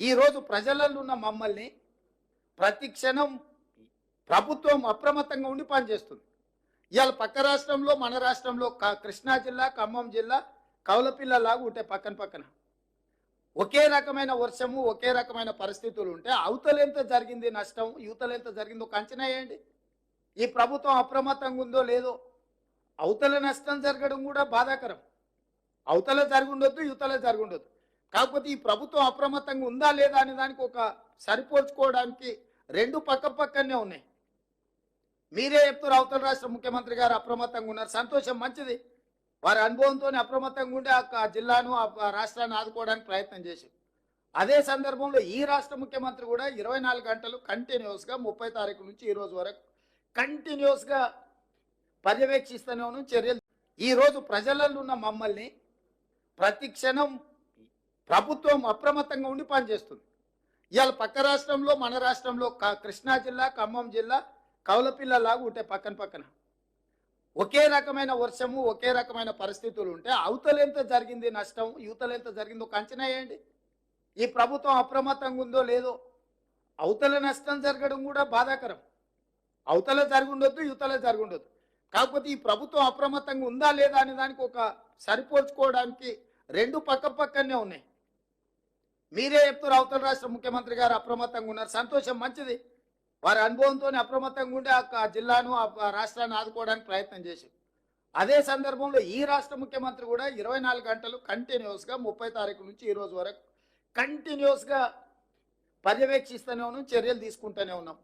ఈరోజు ప్రజలలో ఉన్న మమ్మల్ని ప్రతి క్షణం ప్రభుత్వం అప్రమత్తంగా ఉండి పనిచేస్తుంది. ఇవాళ పక్క రాష్ట్రంలో మన రాష్ట్రంలో క- కృష్ణా జిల్లా ఖమ్మం జిల్లా కౌలపిల్లలాగా ఉంటే పక్కన పక్కన. ఒకే రకమైన వర్షము ఒకే రకమైన పరిస్థితులు ఉంటే అవతలెంత జరిగింది నష్టం యువతలెంత జరిగిందో అంచనా వేయండి. ఈ ప్రభుత్వం అప్రమత్తంగా ఉందో లేదో అవతల నష్టం జరగడం కూడా బాధాకరం. అవతల జరిగి ఉండొద్దు యువతల జరిగి ఉండొద్దు. కాకపోతే ఈ ప్రభుత్వం అప్రమత్తంగా ఉందా లేదా అనే దానికి ఒక సరిపోల్చుకోవడానికి రెండు పక్క పక్కనే ఉన్నాయి. మీరే చెప్తారు అవతల రాష్ట్ర ముఖ్యమంత్రి గారు అప్రమత్తంగా ఉన్నారు. సంతోషం మంచిది. వారి అనుభవంతో అప్రమత్తంగా ఉండి ఆ జిల్లాను ఆ రాష్ట్రాన్ని ఆదుకోవడానికి ప్రయత్నం చేశారు. అదే సందర్భంలో ఈ రాష్ట్ర ముఖ్యమంత్రి కూడా ఇరవై నాలుగు గంటలు కంటిన్యూస్గా ముప్పై తారీఖు నుంచి ఈ రోజు వరకు కంటిన్యూస్గా పర్యవేక్షిస్తూనే చర్యలు. ఈరోజు ప్రజలలో ఉన్న మమ్మల్ని ప్రతి క్షణం ప్రభుత్వం అప్రమత్తంగా ఉండి పనిచేస్తుంది. ఇవాళ పక్క రాష్ట్రంలో మన రాష్ట్రంలో క- కృష్ణా జిల్లా ఖమ్మం జిల్లా కవలపిల్లలాగా ఉంటే పక్కన పక్కన. ఒకే రకమైన వర్షము ఒకే రకమైన పరిస్థితులు ఉంటే అవతలెంత జరిగింది నష్టం యువతలెంత జరిగిందో అంచనా వేయండి. ఈ ప్రభుత్వం అప్రమత్తంగా ఉందో లేదో. అవతల నష్టం జరగడం కూడా బాధాకరం. అవతల జరిగి యువతల జరిగి కాకపోతే ఈ ప్రభుత్వం అప్రమత్తంగా ఉందా లేదా అనే దానికి ఒక సరిపోల్చుకోవడానికి రెండు పక్క పక్కనే ఉన్నాయి. మీరే చెప్తారు అవతల రాష్ట్ర ముఖ్యమంత్రి గారు అప్రమత్తంగా ఉన్నారు. సంతోషం మంచిది. వారి అనుభవంతో అప్రమత్తంగా ఉండి ఆ జిల్లాను ఆ రాష్ట్రాన్ని ఆదుకోవడానికి ప్రయత్నం చేశారు. అదే సందర్భంలో ఈ రాష్ట్ర ముఖ్యమంత్రి కూడా ఇరవై నాలుగు గంటలు కంటిన్యూస్గా ముప్పై తారీఖు నుంచి ఈ రోజు వరకు కంటిన్యూస్గా పర్యవేక్షిస్తూనే ఉన్నాం చర్యలు తీసుకుంటూనే ఉన్నాం.